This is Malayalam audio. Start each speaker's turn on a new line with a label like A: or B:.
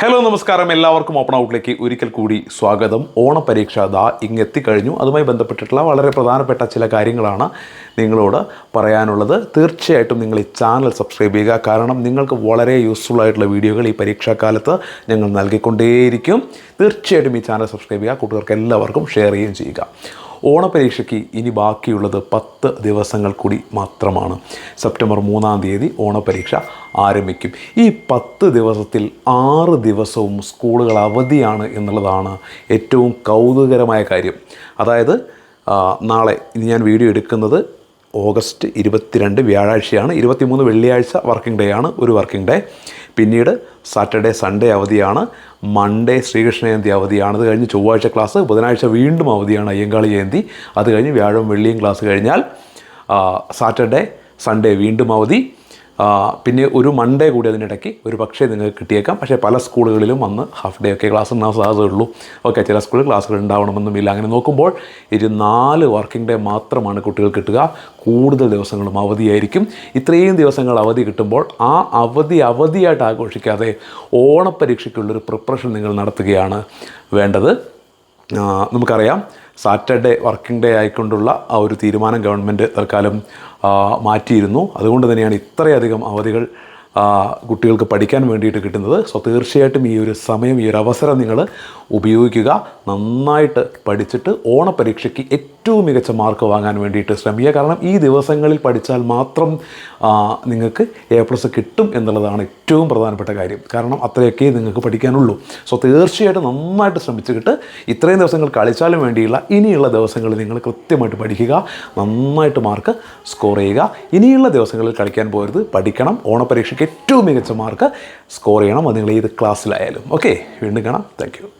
A: ഹലോ നമസ്കാരം. എല്ലാവർക്കും ഓപ്പൺ ഔട്ടിലേക്ക് ഒരിക്കൽ കൂടി സ്വാഗതം. ഓണപരീക്ഷ ദാ ഇങ്ങ് എത്തിക്കഴിഞ്ഞു അതുമായി ബന്ധപ്പെട്ടിട്ടുള്ള വളരെ പ്രധാനപ്പെട്ട ചില കാര്യങ്ങളാണ് നിങ്ങളോട് പറയാനുള്ളത്. തീർച്ചയായിട്ടും നിങ്ങൾ ഈ ചാനൽ സബ്സ്ക്രൈബ് ചെയ്യുക. കാരണം നിങ്ങൾക്ക് വളരെ യൂസ്ഫുൾ ആയിട്ടുള്ള വീഡിയോകൾ ഈ പരീക്ഷാക്കാലത്ത് ഞങ്ങൾ നൽകിക്കൊണ്ടേയിരിക്കും. തീർച്ചയായിട്ടും ഈ ചാനൽ സബ്സ്ക്രൈബ് ചെയ്യുക. കൂട്ടുകാർക്ക് എല്ലാവർക്കും ഷെയർ ചെയ്യുകയും ചെയ്യുക. ഓണപരീക്ഷയ്ക്ക് ഇനി ബാക്കിയുള്ളത് പത്ത് ദിവസങ്ങൾ കൂടി മാത്രമാണ്. സെപ്റ്റംബർ മൂന്നാം തീയതി ഓണപരീക്ഷ ആരംഭിക്കും. ഈ പത്ത് ദിവസത്തിൽ ആറ് ദിവസവും സ്കൂളുകൾ അവധിയാണ് എന്നുള്ളതാണ് ഏറ്റവും കൗതുകരമായ കാര്യം. അതായത് നാളെ ഇനി ഞാൻ വീഡിയോ എടുക്കുന്നത് ഓഗസ്റ്റ് ഇരുപത്തിരണ്ട് വ്യാഴാഴ്ചയാണ്. ഇരുപത്തിമൂന്ന് വെള്ളിയാഴ്ച വർക്കിംഗ് ഡേ ആണ് ഒരു വർക്കിംഗ് ഡേ. പിന്നീട് സാറ്റർഡേ സൺഡേ അവധിയാണ്. മൺഡേ ശ്രീകൃഷ്ണ ജയന്തി അവധിയാണ്. അത് കഴിഞ്ഞ് ചൊവ്വാഴ്ച ക്ലാസ് ബുധനാഴ്ച വീണ്ടും അവധിയാണ് അയ്യങ്കാളി ജയന്തി. അത് കഴിഞ്ഞ് വ്യാഴം വെള്ളിയും ക്ലാസ് കഴിഞ്ഞാൽ സാറ്റർഡേ സൺഡേ വീണ്ടും അവധി. പിന്നെ ഒരു മൺഡേ കൂടി അതിനിടയ്ക്ക് ഒരു പക്ഷേ നിങ്ങൾക്ക് കിട്ടിയേക്കാം. പക്ഷേ പല സ്കൂളുകളിലും വന്ന് ഹാഫ് ഡേ ഒക്കെ ക്ലാസ് ഉണ്ടാകാൻ സാധ്യതയുള്ളൂ. ഓക്കെ ചില സ്കൂളിൽ ക്ലാസ്സുകൾ ഉണ്ടാവണമെന്നുമില്ല. അങ്ങനെ നോക്കുമ്പോൾ ഇത് നാല് വർക്കിംഗ് ഡേ മാത്രമാണ് കുട്ടികൾ കിട്ടുക. കൂടുതൽ ദിവസങ്ങളും അവധിയായിരിക്കും. ഇത്രയും ദിവസങ്ങൾ അവധി കിട്ടുമ്പോൾ ആ അവധി അവധിയായിട്ട് ആഘോഷിക്കാതെ ഓണപ്പരീക്ഷയ്ക്കുള്ളൊരു പ്രിപ്പറേഷൻ നിങ്ങൾ നടത്തുകയാണ് വേണ്ടത്. നമുക്കറിയാം സാറ്റർഡേ വർക്കിംഗ് ഡേ ആയിക്കൊണ്ടുള്ള ആ ഒരു തീരുമാനം ഗവൺമെന്റ് തൽക്കാലം മാറ്റിയിരുന്നു. അതുകൊണ്ട് തന്നെയാണ് ഇത്രയധികം അവധികൾ കുട്ടികൾക്ക് പഠിക്കാൻ വേണ്ടിയിട്ട് കിട്ടുന്നത്. സോ തീർച്ചയായിട്ടും ഈ ഒരു സമയം ഈ ഒരു അവസരം നിങ്ങൾ ഉപയോഗിക്കുക. നന്നായിട്ട് പഠിച്ചിട്ട് ഓണപരീക്ഷയ്ക്ക് ഏറ്റവും മികച്ച മാർക്ക് വാങ്ങാൻ വേണ്ടിയിട്ട് ശ്രമിക്കുക. കാരണം ഈ ദിവസങ്ങളിൽ പഠിച്ചാൽ മാത്രം നിങ്ങൾക്ക് എ പ്ലസ് കിട്ടും എന്നുള്ളതാണ് ഏറ്റവും പ്രധാനപ്പെട്ട കാര്യം. കാരണം അത്രയൊക്കെ നിങ്ങൾക്ക് പഠിക്കാനുള്ളൂ. സോ തീർച്ചയായിട്ടും നന്നായിട്ട് ശ്രമിച്ചിട്ട് ഇത്രയും ദിവസങ്ങൾ കളിച്ചാലും വേണ്ടിയുള്ള ഇനിയുള്ള ദിവസങ്ങളിൽ നിങ്ങൾ കൃത്യമായിട്ട് പഠിക്കുക. നന്നായിട്ട് മാർക്ക് സ്കോർ ചെയ്യുക. ഇനിയുള്ള ദിവസങ്ങളിൽ കളിക്കാൻ പോകരുത് പഠിക്കണം. ഓണപരീക്ഷയ്ക്ക് ഏറ്റവും മികച്ച മാർക്ക് സ്കോർ ചെയ്യണം. അത് നിങ്ങൾ ഏത് ക്ലാസ്സിലായാലും. ഓക്കെ വീണ്ടും കാണാം. താങ്ക്